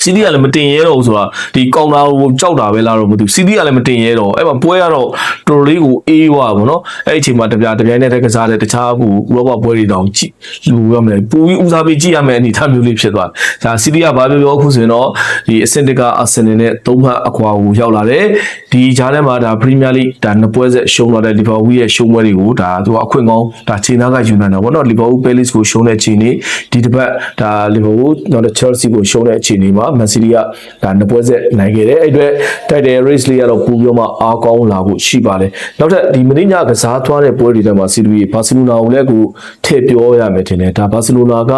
စီးတီးကလည်းမတင်ရဲတော့ဘူးဆိုတာဒီကောင်တာကိုကြောက်တာပဲလားတော့မသိဘူးစီးတီးကလည်းမတင်ရဲတော့အဲ့မှာပွဲကတော့တော်တော်လေးကိုအေးွားပါတော့အဲ့ဒီအချိန်မှာတပြားတပြိုင်နဲ့တက်ကစားတဲ့တခြားဘူးဥရောပပွဲတွေတောင်ကြည့်လူရမလဲပူပြီးဦးစားပေးကြည့်ရမယ်အနေအထားမျိုးလေးဖြစ်သွားတယ်ဒါစီးတီးကဘာပြောပြောအခုဆိုရင်တော့ဒီအဆင့်တကအာဆင်နယ်နဲ့သုံးဖက်အကွာကိုရောက်လာတယ်ဒီဂျားထဲမှာဒါပရီးမီးယားလိဒါနှစ်ပွဲဆက်ရှုံးလာတဲ့လီဗာပူးရဲ့ရှုံးပွဲတွေကိုဒါသူကအခွင့်ကောင်းဒါခြေသားကယူနိုင်တာပေါ့နော်လီဗာပူးပဲလစ်ကိုရှုံးတဲ့ချိန်นี้ဒီတစ်ပတ်ဒါလီဗာပူးနောက်တော့ချယ်ဆီကိုရှုံးတဲ့ချိန်นี้မှာမန်စီးတီးကဒါနှစ်ပွဲဆက်နိုင်ခဲ့တယ်အဲ့အတွက်တိုက်တယ် race လေးကတော့ပူပြီးတော့မှအားကောင်းလာဖို့ရှိပါတယ်နောက်ထပ်ဒီမင်းညကစားသွားတဲ့ပွဲတွေထဲမှာစီတူရီဘာစီလိုနာကိုလည်းအခုထည့်ပြောရမယ်ထင်တယ်ဒါဘာစီလိုနာက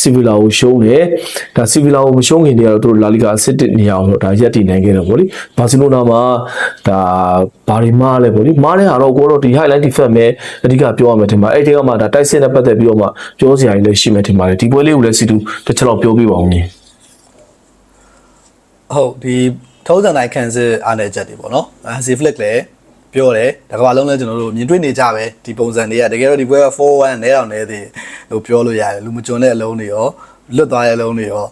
စီဗီလာကိုရှုံးတယ်ဒါစီဗီလာကိုမရှုံးခင်တည်းကတော့သူတို့လာလီဂါအဆစ်တစ်နေအောင်တော့ဒါရက်တည်နိုင်ခဲ့တယ်ဗောလေဘာစီလိုနာမှာဒါဘာတွေမားလဲဗောလေမားတဲ့ဟာတော့ကိုတော့ဒီ highlight defense ပဲအဓိကပြောရမယ်ထင်ပါအဲ့ဒီကမှဒါတိုက်စစ်နဲ့ပတ်သက်ပြီးတော့မှပြောစရာကြီးလည်းရှိမယ်ထင်ပါတယ်ဒီပွဲလေးကိုလည်းစီတူတစ်ချက်တော့ပြောပြပါဦးညီ ဟုတ်ဒီထုံးစံတိုင်းခံစစ်အားနေချက်တွေပေါ့နော်အဲ flick လည်းပြောတယ်တကဘာလုံးလည်းကျွန်တော်တို့မြင်တွေ့နေကြပဲဒီပုံစံတွေကတကယ်တော့ဒီပွဲက4-1နဲတောင်နဲသေးလို့ပြောလို့ရတယ်လူမကျွန်းတဲ့အလုံးတွေရောလွတ်သွားတဲ့အလုံးတွေရော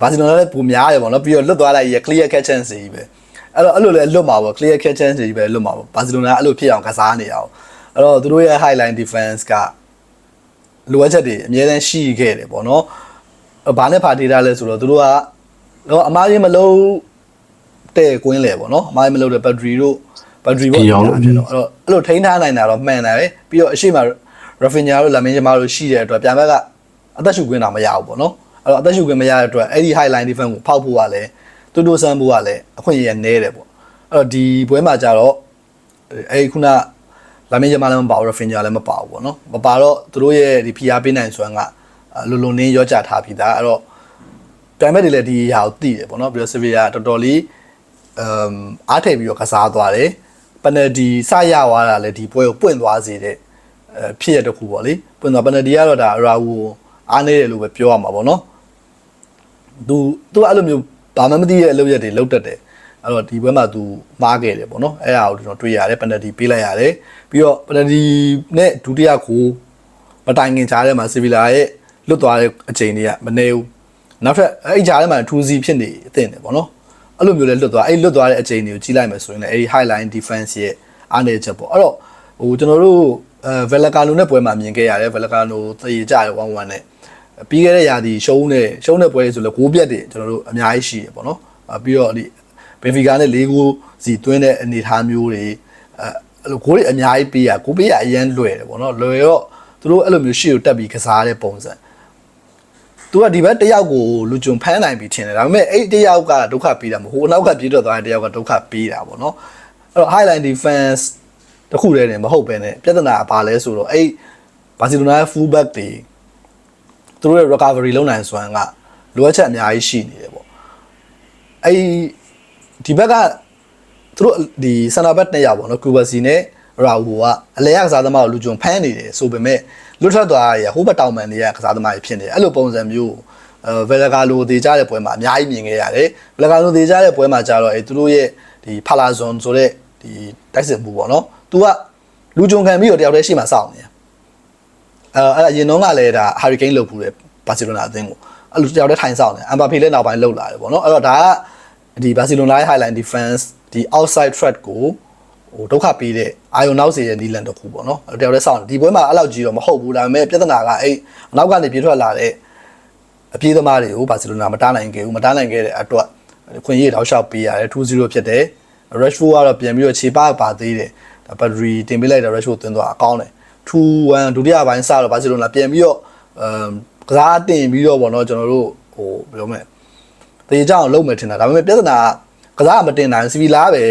ဘာစီလိုနာလည်းပုံများတယ်ပေါ့နော်ပြီးတော့လွတ်သွားလိုက်ရ clear catch chance တွေကြီးပဲအဲ့တော့အဲ့လိုလည်းလွတ်မှာပေါ့ clear catch chance တွေကြီးပဲလွတ်မှာပေါ့ဘာစီလိုနာအဲ့လိုဖြစ်အောင်ကစားနေရအောင်အဲ့တော့သူတို့ရဲ့ highline defense ကလိုအပ်ချက်တွေအများတန်းရှိခဲ့တယ်ပေါ့နော်ဘာနဲ့ဖာထေးထားလဲဆိုတော့သူတို့က တော့အမားကြီးမလုံးတဲ့ကွင်းလေပေါ့နော်အမားကြီးမလုံးတဲ့ဘက်ထရီတို့ဘက်ထရီပေါ့ဖြစ်တော့အဲ့တော့အဲ့လိုထိန်းထားနိုင်တာတော့မှန်တယ်ပဲပြီးတော့အရှိမ Rafinha တို့လာမင်းဂျမားတို့ရှိတဲ့အတွက်ပြန်ဘက်ကအသက်ရှူကွင်းတာမရဘူးပေါ့နော်အဲ့တော့အသက်ရှူကွင်းမရတဲ့အတွက်အဲ့ဒီ highline defense ကိုဖောက်ဖို့ကလည်းတူတူဆန်းဖို့ကလည်းအခွင့်အရေးနဲတယ်ပေါ့အဲ့တော့ဒီပွဲမှာကြတော့အဲ့ဒီခုနလာမင်းဂျမားလည်းမပါဘူး Rafinha လည်းမပါဘူးပေါ့နော်မပါတော့သူတို့ရဲ့ဒီ PR ပေးနိုင်စွမ်းကလုံလုံနင်းရောကြထားပြီးသားအဲ့တော့ ပြိုင်ဘက်တွေလည်းဒီဟာကိုသိတယ်ပေါ့နော်ပြီးတော့ Sevilla တော်တော်လေးအမ်အားထည့်ပြီးတော့ကစားသွားတယ်ပနဒီစရသွားတာလေဒီပွဲကိုပွင့်သွားစေတဲ့အဲဖြစ်ရတစ်ခုပေါ့လေပွင့်သွားပနဒီကတော့ဒါရာဟူအားနေတယ်လို့ပဲပြောရမှာပေါ့နော်သူသူအဲ့လိုမျိုးဘာမှမသိရဲ့အလုပ်ရက်တွေလုပ်တတ်တယ်အဲ့တော့ဒီဘက်မှာသူမားခဲ့တယ်ပေါ့နော်အဲ့ဒါကိုကျွန်တော်တွေ့ရတယ်ပနဒီပေးလိုက်ရတယ်ပြီးတော့ပနဒီနဲ့ဒုတိယကိုမတိုင်ခင်ကြားထဲမှာစီဗီလာရဲ့လွတ်သွားတဲ့အချိန်တွေကမနေဘူး နောက်ထပ်အဲ့ကြားထဲမှာထူးစီဖြစ်နေအသင့်တယ်ပေါ့နော်အဲ့လိုမျိုးလဲလွတ်သွားအဲ့လွတ်သွားတဲ့အချိန်တွေကိုကြီးလိုက်မယ်ဆိုရင်လည်းအဲ့ဒီ highline defense ရဲ့အားနည်းချက်ပေါ့အဲ့တော့ဟိုကျွန်တော်တို့အဲဗယ်လကာနိုနဲ့ပွဲမှာမြင်ခဲ့ရတယ်ဗယ်လကာနိုတည်ကြတယ်1-1နဲ့ပြီးခဲ့တဲ့ရာသီရှုံးတဲ့ရှုံးတဲ့ပွဲတွေဆိုလည်းဂိုးပြတ်တွေကျွန်တော်တို့အများကြီးရှိရပေါ့နော်အပြီးတော့ဒီဘင်ဖီကာနဲ့၄ဂိုးစီသွင်းတဲ့အနေအထားမျိုးတွေအဲအဲ့လိုဂိုးတွေအများကြီးပေးရဂိုးပေးရအရန်လွယ်တယ်ပေါ့နော်လွယ်တော့သူတို့အဲ့လိုမျိုးရှေ့ကိုတက်ပြီးကစားတဲ့ပုံစံ သူကဒီဘက်တစ်ယောက်ကိုလူကြုံဖမ်းနိုင်ပြီထင်တယ်ဒါပေမဲ့အဲ့တစ်ယောက်ကဒုက္ခပေးတာမဟုတ်ဟိုနောက်ကပြေးတော့သွားတဲ့တစ်ယောက်ကဒုက္ခပေးတာပေါ့နော်အဲ့တော့ highline defense တခုတည်းနဲ့မဟုတ်ပဲねပြဿနာကဘာလဲဆိုတော့အဲ့ဘာစီလိုနာရဲ့ full back တွေသူတို့ရဲ့ recovery လုပ်နိုင်စွမ်းကလိုအပ်ချက်အများကြီးရှိနေတယ်ပေါ့အဲ့ဒီဘက်ကသူတို့ဒီ center back နှစ်ယောက်ပေါ့နော် Kubasi နဲ့ Raul ကအလဲရကစားသမားကိုလူကြုံဖမ်းနေတယ်ဆိုပေမဲ့လွတ်ထွက်သွားရဟိုဘက်တောင်မန်တွေကကစားသမားတွေဖြစ်နေတယ်အဲ့လိုပုံစံမျိုးအဲဗယ်လဂါလိုတေးကြတဲ့ပွဲမှာအများကြီးမြင်ခဲ့ရတယ်ဗယ်လဂါလိုတေးကြတဲ့ပွဲမှာကျတော့အဲသူတို့ရဲ့ဒီဖလာဇွန်ဆိုတဲ့ဒီတိုက်စစ်မှုပေါ့နော်သူကလူကြုံခံပြီးတော့တယောက်တည်းရှိမှစောင့်နေတယ်အဲအဲ့ဒါရင်တော့ကလည်းဒါဟာရီကိန်းလုပ်ဖူးတယ်ဘာစီလိုနာအသင်းကိုအဲ့လိုတယောက်တည်းထိုင်ဆောင်တယ်အမ်ဘာဖေလည်းနောက်ပိုင်းလှုပ်လာတယ်ပေါ့နော်အဲ့တော့ဒါကဒီဘာစီလိုနာရဲ့ highline defense ဒီ outside threat ကို ဟိုဒုက္ခပေးတဲ့အာယုံနောက်စေရဲ့နီလန်တစ်ခုပေါ့နော်အဲ့တယောက်တည်းဆောင်တယ်ဒီပွဲမှာအဲ့လောက်ကြီးတော့မဟုတ်ဘူးဒါပေမဲ့ပြဿနာကအဲ့အနောက်ကနေပြေးထွက်လာတဲ့အပြေးသမားတွေကိုဘာစီလိုနာမတားနိုင်ခဲ့ဘူးမတားနိုင်ခဲ့တဲ့အတွက်ခွင့်ရတောက်လျှောက်ပေးရတယ်2-0ဖြစ်တယ် Rashford ကတော့ပြန်ပြီးတော့ခြေပါပါသေးတယ်ဒါဘတ်ရီတင်ပေးလိုက်တဲ့ Rashford သွင်းသွားအကောင်းတယ်2-1ဒုတိယပိုင်းစတော့ဘာစီလိုနာပြန်ပြီးတော့အမ်ကစားတင်ပြီးတော့ဗောနော်ကျွန်တော်တို့ဟိုဘယ်လိုမလဲတေးကြအောင်လုပ်မယ်ထင်တာဒါပေမဲ့ပြဿနာကကစားမတင်နိုင်စီဗီလာပဲ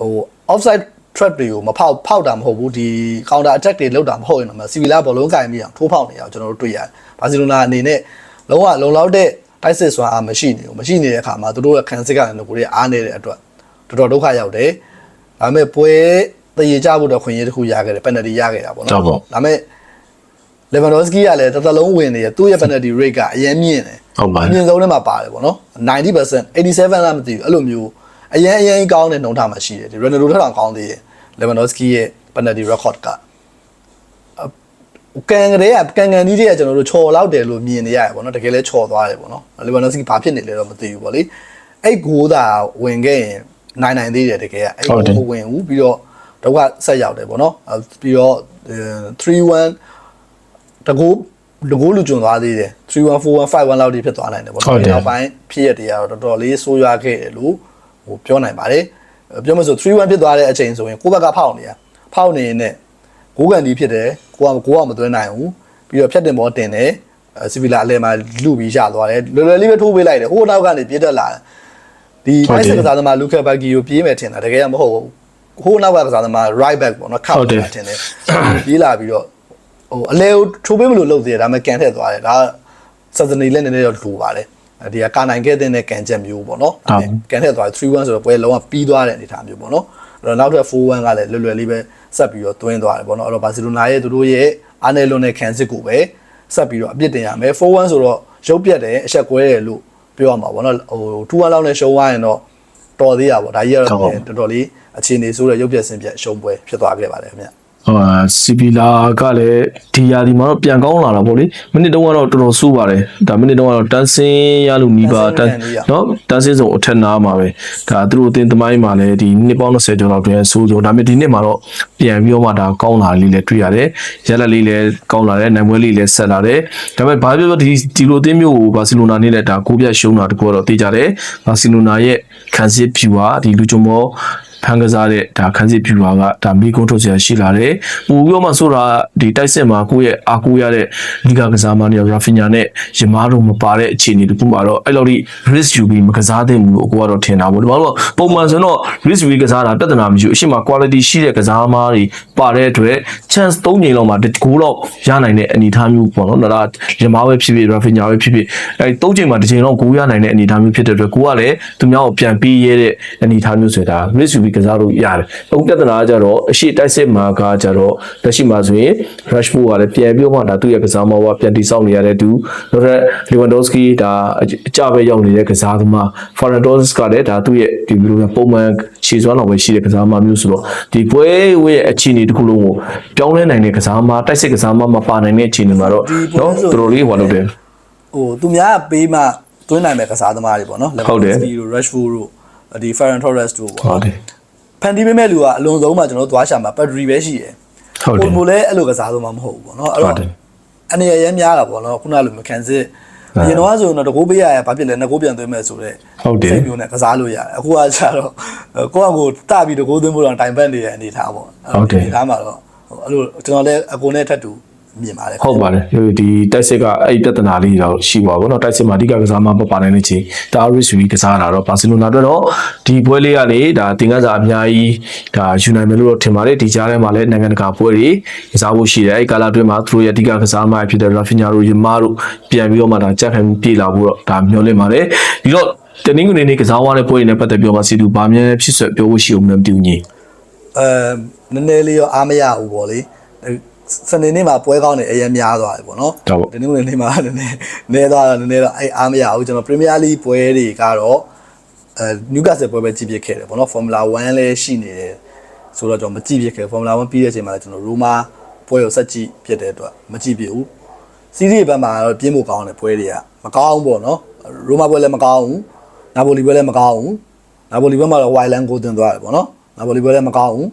ဟို offside trap တွေကိုမဖောက်ဖောက်တာမဟုတ်ဘူးဒီ counter attack တွေလုပ်တာမဟုတ်ရင်တော့စီဗီလာဘောလုံးကင်ပြီးအောင်ထိုးဖောက်နေအောင်ကျွန်တော်တို့တွေ့ရတယ်ဘာစီလိုနာအနေနဲ့လုံးဝလုံလောက်တဲ့တိုက်စစ်စွမ်းအားမရှိနေဘူးမရှိနေတဲ့အခါမှာသူတို့ရဲ့ခံစစ်ကလည်းကိုယ်အားနေတဲ့အတွက်တော်တော်ဒုက္ခရောက်တယ်ဒါပေမဲ့ပွဲတရေကြဖို့တော့ခွင့်ရတစ်ခုရခဲ့တယ် penalty ရခဲ့တာပေါ့နော်ဟုတ်ပေါ့ဒါပေမဲ့ Lewandowski ကလည်းတစ်သလုံးဝင်နေရသူ့ရဲ့ penalty rate ကအရင်မြင့်တယ်ဟုတ်ပါအမြင့်ဆုံးထဲမှာပါတယ်ပေါ့နော်90% 87လားမသိဘူးအဲ့လိုမျိုး အရင်အရင်ကောင်းတဲ့နှုံထားမှရှိတယ်ဒီ Ronaldo ထက်တောင်ကောင်းသေးတယ် Lewandowski ရဲ့ penalty record ကအကန်ကလေးကကန်ကန်ကြီးတွေကကျွန်တော်တို့ချော်လောက်တယ်လို့မြင်နေရတယ်ပေါ့နော်တကယ်လဲချော်သွားတယ်ပေါ့နော် Lewandowski ဘာဖြစ်နေလဲတော့မသိဘူးပေါ့လေအဲ့ဂိုးသာဝင်ခဲ့ရင်နိုင်နိုင်သေးတယ်တကယ်ကအဲ့ဟုတ်တယ်ဂိုးဝင်ဘူးပြီးတော့တော့ကဆက်ရောက်တယ်ပေါ့နော်အဲ့ပြီးတော့3-1တကူတကူလူကျွံသွားသေးတယ်3-1-4-1-5-1လောက်ထိဖြစ်သွားနိုင်တယ်ပေါ့ဟုတ်နော်တယ်နောက်ပိုင်းဖြစ်ရတဲ့ကတော့တော်တော်လေးဆိုးရွားခဲ့တယ်လို့ ဟိုပြောနိုင်ပါတယ်အဲ့ပြောမဆို3-1ဖြစ်သွားတဲ့အချိန်ဆိုရင်ကိုယ့်ဘက်ကဖောက်နေရဖောက်နေရင်လည်းကိုးကန်ဒီဖြစ်တယ်ကိုကကိုကမသွင်းနိုင်ဘူးပြီးတော့ဖြတ်တင်ဘောတင်တယ်စီဗီလာအလဲမှာလူပြီးရသွားတယ်လွယ်လွယ်လေးပဲထိုးပေးလိုက်တယ်ဟိုနောက်ကနေပြေးတက်လာတယ်ဒီဟုတ်ဘိုတယ်က်စကစားသမားလူကာဘက်ဂီကိုပြေးမယ်ထင်တာတကယ်ကမဟုတ်ဘူးဟိုနောက်ကကစားသမား right back ပေါ့နော်ခောက်ဟုတ်တယ်တာထင်တယ်ပြေးလာပြီးတော့ဟိုအလဲကိုထိုးပေးမလို့လုပ်သေးတယ်ဒါပေမဲ့ကန်ထက်သွားတယ်ဒါကစက်စနီလည်းနည်းနည်းတော့လူပါတယ်အဲ ဒီကကာနိုင်ခဲ့တဲ့ကန်ချက်မျိုးပေါ့နော်ဟုတ်ကန်ထက်သွား3-1ဆိုတော့ပွဲလုံးဝပြီးသွားတဲ့အနေအထားမျိုးပေါ့နော်အဲ့တော့နောက်ထပ်4-1ကလည်းလွယ်လွယ်လေးပဲဆက်ပြီးတော့တွင်းသွားတယ်ပေါ့နော်အဲ့တော့ဘာစီလိုနာရဲ့သူတို့ရဲ့အားနယ်လွန်တဲ့ခံစစ်ကိုပဲဆက်ပြီးတော့အပြစ်တင်ရမယ်4-1ဆိုတော့ရုပ်ပြတ်တယ်အဆက်ကွဲတယ်လို့ပြောရမှာပေါ့နော်ဟို2-1လောက်နဲ့ရှုံးသွားရင်တော့တော်သေးတာပေါ့ဒါကြီးကတော့ဟုတ်ပါဘူးတော်တော်လေးအခြေအနေဆိုးတဲ့ရုပ်ပြတ်စင်ပြတ်ရှုံးပွဲဖြစ်သွားခဲ့ပါတယ်ခင်ဗျ ဟိုစီဗီလာကလည်းဒီရာဒီမှာတော့ပြန်ကောင်းလာတာပေါ့လေမိနစ်တုန်းကတော့တော်တော်ဆိုးပါတယ်ဒါမိနစ်တုန်းကတော့တန်းစင်းရလို့နီးပါတန်းနော်တန်းစင်းစုံအထက်နားမှာပဲဒါသူတို့အတင်းသမိုင်းမှာလည်းဒီနှစ်ပေါင်း20ကျော်လောက်တည်းဆိုးဆိုဒါပေမဲ့ဒီနှစ်မှာတော့ပြန်ပြီးတော့မှဒါကောင်းလာလေးလည်းတွေ့ရတယ်ရလက်လေးလည်းကောင်းလာတယ်နိုင်ပွဲလေးလည်းဆက်လာတယ်ဒါပေမဲ့ဘာပြောပြောဒီဒီလိုအသင်းမျိုးကိုဘာစီလိုနာနဲ့လည်းဒါကိုပြတ်ရှုံးတာတကူတော့သိကြတယ်ဘာစီလိုနာရဲ့ခံစစ်ဖြူဟာဒီလူချုံမော ဖန်ကစားတဲ့ဒါခန်းစစ်ဖြူပါကဒါမိကုန်းထုတ်ဆရာရှိလာတယ်။ပို့ပြီးတော့မှဆိုတာဒီတိုက်စစ်မှာကိုယ့်ရဲ့အားကိုးရတဲ့လီဂါကစားမနေရာဖီညာနဲ့ယမားတို့မပါတဲ့အခြေအနေတခုမှာတော့အဲ့လိုဒီ risk ယူပြီးမကစားသင့်ဘူးလို့ကိုကတော့ထင်တာပေါ့။ဒီမှာတော့ပုံမှန်ဆိုတော့ risk ယူပြီးကစားတာပြဿနာမရှိဘူး။အရှိမ quality ရှိတဲ့ကစားသမားတွေပါတဲ့အတွက် chance ၃ချိန်လောက်မှာတကူတော့ရနိုင်တဲ့အနေအထားမျိုးပေါ့နော်။ဒါကယမားပဲဖြစ်ဖြစ်ရာဖီညာပဲဖြစ်ဖြစ်အဲ၃ချိန်မှာတစ်ချိန်တော့ကိုရနိုင်တဲ့အနေအထားမျိုးဖြစ်တဲ့အတွက်ကိုကလည်းသူများကိုပြန်ပြီးရဲတဲ့အနေအထားမျိုးဆိုတာ risk ယူပြီးကစားလို့ရတယ်အခုပြဿနာကကြတော့အရှိတိုက်စစ်မှာကကြတော့လက်ရှိမှာဆိုရင် Rashford ကလည်းပြန်ပြီးတော့မှဒါသူ့ရဲ့ကစားမောကပြန်တိဆောက်နေရတဲ့သူနောက်ထပ် Lewandowski ဒါအကြပဲရောက်နေတဲ့ကစားသမား Ferran Torres ကလည်းဒါသူ့ရဲ့ဒီဘယ်လိုလဲပုံမှန်ခြေစွမ်းတော်ပဲရှိတဲ့ကစားသမားမျိုးဆိုတော့ဒီပွဲရဲ့အခြေအနေတစ်ခုလုံးကိုပြောင်းလဲနိုင်တဲ့ကစားသမားတိုက်စစ်ကစားသမားမပါနိုင်တဲ့အခြေအနေမှာတော့နော်တော်တော်လေးဟိုလုပ်တယ်ဟိုသူများကပေးမှသွင်းနိုင်မဲ့ကစားသမားတွေပေါ့နော်ဟုတ်တယ် Lewandowski တို့ Rashford တို့ဒီ Ferran Torres တို့ပေါ့ဟုတ်တယ် ဖန်တီးပေးမဲ့လူကအလွန်ဆုံးမှကျွန်တော်တို့သွားရှာမှာ battery ပဲရှိတယ်ဟုတ်တယ်ပုံမလည်းအဲ့လိုကစားသမားမဟုတ်ဘူးပေါ့နော်အဲ့ဟုတော့တ်တယ်အနေရရမ်းများတာပေါ့နော်ခုနလိုမကန်စစ်အရင်တော့ဆိုရင်တော့တကိုးပေးရရဘာဖြစ်လဲငကိုးပြန်သွင်းမဲ့ဆိုတော့ဟုတ်တယ်စိတ်မျိုးနဲ့ကစားလို့ရတယ်အခုကကျတော့ကိုယ့်အကိုတပြီးတကိုးသွင်းဖို့တော့တိုင်ပတ်နေတဲ့အနေထားပေါ့ဟုတ်တယ်အနေထားမှာတော့ဟိုအဲ့လိုကျွန်တော်လည်းအကိုနဲ့ထပ်တူ မြင်ပါတယ် ဟုတ်ပါတယ်ဒီတိုက်စစ်ကအဲ့ဒီပြဿနာလေးတော့ရှိပါဘူးเนาะတိုက်စစ်မှာအဓိကကစားမပပါနိုင်တဲ့ချိန်ဒါရစ်ဝီကစားတာတော့ဘာစီလိုနာအတွက်တော့ဒီပွဲလေးကနေဒါတင်ကစားအများကြီးဒါယူနိုင်မယ်လို့တော့ထင်ပါတယ်ဒီကြားထဲမှာလည်းနိုင်ငံတကာပွဲတွေကစားဖို့ရှိတယ်အဲ့ဒီကာလအတွင်းမှာသူတို့ရဲ့အဓိကကစားမဖြစ်တဲ့ရာဖီညာတို့ယမာတို့ပြန်ပြီးတော့မှဒါကြက်ခံပြေးလာဖို့တော့ဒါမျှော်လင့်ပါတယ်ဒီတော့တနင်္ဂနွေနေ့ကစားသွားတဲ့ပွဲတွေနဲ့ပတ်သက်ပြီးတော့မှစီတူဗာမြဲဖြစ်ဆွဲပြောဖို့ရှိအောင်မသိဘူးညီ အဲနည်းနည်းလေးရောအားမရဘူးပေါ့လေ စနေနေ့မှာပွဲကောင်းနေအရင်များသွားတယ်ပေါ့နော်ဟုတ်ပါဒီနေ့နေ့မှာနည်းနည်းနည်းသွားတော့နည်းနည်းတော့အဲအားမရဘူးကျွန်တော် Premier League ပွဲတွေကတော့အဲ Newcastle ပွဲပဲကြည့်ပြခဲ့တယ်ပေါ့နော် Formula 1လည်းရှိနေတယ်ဆိုတော့ကျွန်တော်မကြည့်ပြခဲ့ Formula 1ပြီးတဲ့အချိန်မှာလည်းကျွန်တော် Roma ပွဲကိုဆက်ကြည့်ဖြစ်တဲ့အတွက်မကြည့်ပြဘူးစီးရီးဘက်မှာတော့ပြင်းဖို့ကောင်းတယ်ပွဲတွေကမကောင်းဘူးပေါ့နော် Roma ပွဲလည်းမကောင်းဘူးနာပိုလီပွဲလည်းမကောင်းဘူးနာပိုလီပွဲမှာတော့ Wildland ကိုတင်သွားတယ်ပေါ့နော်နာပိုလီပွဲလည်းမကောင်းဘူး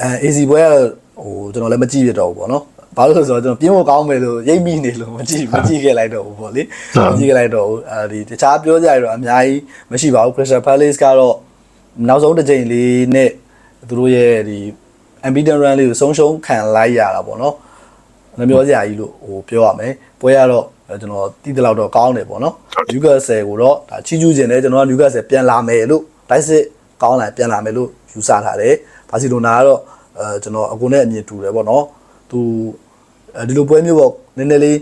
အဲ AC ပွဲကတော့ ဟိုကျွန်တော်လည်းမကြည့်ရတော့ဘူးပေါ့နော်ဘာလို့လဲဆိုတော့ကျွန်တော်ပြင်းဖို့ကောင်းမယ်လို့ရိပ်မိနေလို့မကြည့်မကြည့်ခဲ့လိုက်တော့ဘူးပေါ့လေမကြည့်ခဲ့လိုက်တော့ဘူးအဲဒီတခြားပြောကြရတော့အများကြီးမရှိပါဘူး Crystal Palace ကတော့နောက်ဆုံးတစ်ချိန်လေးနဲ့သူတို့ရဲ့ဒီ ambition run လေးကိုဆုံးရှုံးခံလိုက်ရတာပေါ့နော်မပြောစရာကြီးလို့ဟိုပြောရမယ်ပွဲရတော့ကျွန်တော်တီးတလောက်တော့ကောင်းတယ်ပေါ့နော် Newcastle ကိုတော့ဒါချီးကျူးခြင်းနဲ့ကျွန်တော်က Newcastle ပြန်လာမယ်လို့တိုက်စစ်ကောင်းလာပြန်လာမယ်လို့ယူဆထားတယ်ဘာစီလိုနာကတော့ အဲကျွန်တော်အကူနဲ့အမြင်တူတယ်ပေါ့နော်သူအဲဒီလိုပွဲမျိုးပေါ့နည်းနည်းလေး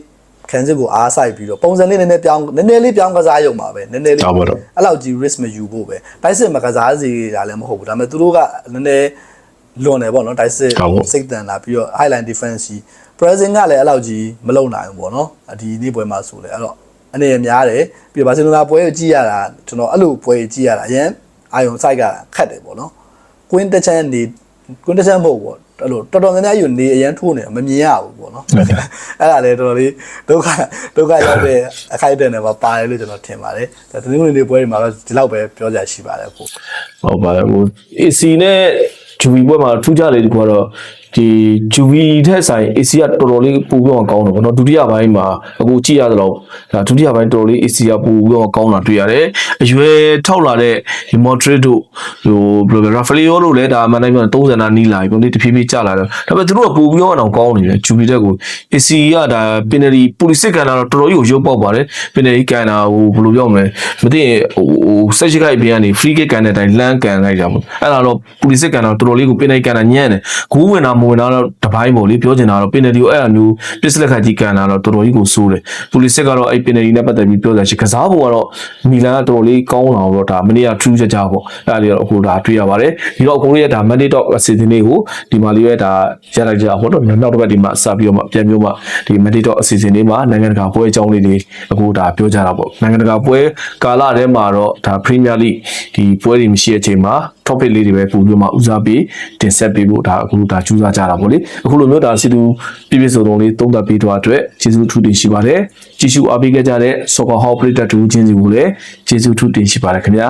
ခံစစ်ကိုအားဆိုင်ပြီးတော့ပုံစံလေးနည်းနည်းပြောင်းနည်းနည်းလေးပြောင်းကစားရုံပါပဲနည်းနည်းလေးဒါပါတော့အဲ့လောက်ကြီး risk မယူဖို့ပဲတိုက်စစ်မကစားစီတာလည်းမဟုတ်ဘူးဒါပေမဲ့သူတို့ကနည်းနည်းလွန်တယ်ပေါ့နော်တိုက်စစ်ဟုတ်ပါဘူးစိတ်တန်လာပြီးတော့ highline defense ကြီး pressing ကလည်းအဲ့လောက်ကြီးမလုံနိုင်ဘူးပေါ့နော်ဒီနေ့ပွဲမှာဆိုလေအဲ့တော့အနေရများတယ်ပြီးတော့ဘာစီလိုနာပွဲကိုကြည့်ရတာကျွန်တော်အဲ့လိုပွဲကိုကြည့်ရတာအရင်အာယုံ site ကခတ်တယ်ပေါ့နော်ကွင်းတစ်ချမ်းနေ ကွင်းတစ်ချမ်းမဟုတ်ပေါ့အဲ့လိုတော်တော်များများယူနေအရင်ထိုးနေမမြင်ရဘူးပေါ့နော်အဲ့ဒါလည်းတော်တော်လေးဒုက္ခဒုက္ခရောက်တဲ့အခိုက်အတန့်တွေမှာပါတယ်လို့ကျွန်တော်ထင်ပါတယ်ဒါတနင်္ဂနွေနေ့ပွဲတွေမှာတော့ဒီလောက်ပဲပြောကြရှိပါတယ်ကိုဟုတ်ပါတယ်ဟို AC နဲ့ Juve ဘက်မှာထူးခြားတယ်ဒီကတော့ ဒီ Juve ထက်ဆိုင် AC ကတော်တော်လေးပိုပြီးတော့ကောင်းတယ်ပေါ့နော်ဒုတိယပိုင်းမှာအခုကြည့်ရသလောက်ဒါဒုတိယပိုင်းတော်တော်လေး AC ကပိုပြီးတော့ကောင်းတာတွေ့ရတယ်အရွယ်ထောက်လာတဲ့ဒီ Modric တို့ဟိုဘယ်လိုလဲ Rafael တို့လည်းဒါအမှန်တိုင်းပြော30နာနီးလာပြီပေါ့လေတဖြည်းဖြည်းကျလာတယ်ဒါပေမဲ့သူတို့ကပိုပြီးတော့ကောင်းနေတယ် Juve တက်ကို AC ကဒါ penalty police ကန်တာတော့တော်တော်ကြီးကိုရုပ်ပေါက်ပါတယ် penalty ကန်တာဟိုဘယ်လိုပြောမလဲမသိရင်ဟိုဟိုဆက်ရှိခိုက်ပြန်ကနေ free kick ကန်တဲ့အတိုင်းလမ်းကန်လိုက်တာပေါ့အဲ့ဒါတော့ police ကန်တာတော်တော်လေးကို penalty ကန်တာညံ့တယ်ဂိုးဝင်တာမဝင်တာတော့တပိုင်းပေါ့လေပြောချင်တာတော့ penalty ကိုအဲ့အမျိုးပစ္စလက်ခတ်ကြီးကန်တာတော့တော်တော်ကြီးကိုစိုးတယ် police ကတော့အဲ့ penalty နဲ့ပတ်သက်ပြီးပြောတာရှိကစားဖို့ကတော့မီလန်ကတော်တော်လေးကောင်းလာတော့ဒါမနေ့က true ကြကြပေါ့အဲ့ဒါလေးတော့အခုဒါတွေ့ရပါတယ်ဒီတော့အကုန်လေးကဒါ Monday Talk အစီအစဉ်လေးကိုဒီမှာလေးပဲဒါရလိုက်ကြဟောတော့နောက်တစ်ပတ်ဒီမှာစပြီးတော့မှပြန်မျိုးမှဒီ Monday Talk အစီအစဉ်လေးမှာနိုင်ငံတကာပွဲအကြောင်းလေးတွေအခုဒါပြောကြတာပေါ့နိုင်ငံတကာပွဲကာလထဲမှာတော့ဒါ Premier League ဒီပွဲတွေမရှိတဲ့အချိန်မှာ topic လေးတွေပဲပို့ပြီးမှဦးစားပေးတင်ဆက်ပေးဖို့ဒါအခုဒါကြိုးစားကြတာပေါ့လေအခုလိုမျိုးဒါစီတူပြည့်ပြည့်စုံစုံလေးသုံးသပ်ပေးတော့အတွက်ကျေးဇူးထူးတင်ရှိပါတယ်ကြည့်ရှုအားပေးခဲ့ကြတဲ့ Soccer Hall Player တူချင်းစီကိုလည်းကျေးဇူးထူးတင်ရှိပါတယ်ခင်ဗျာ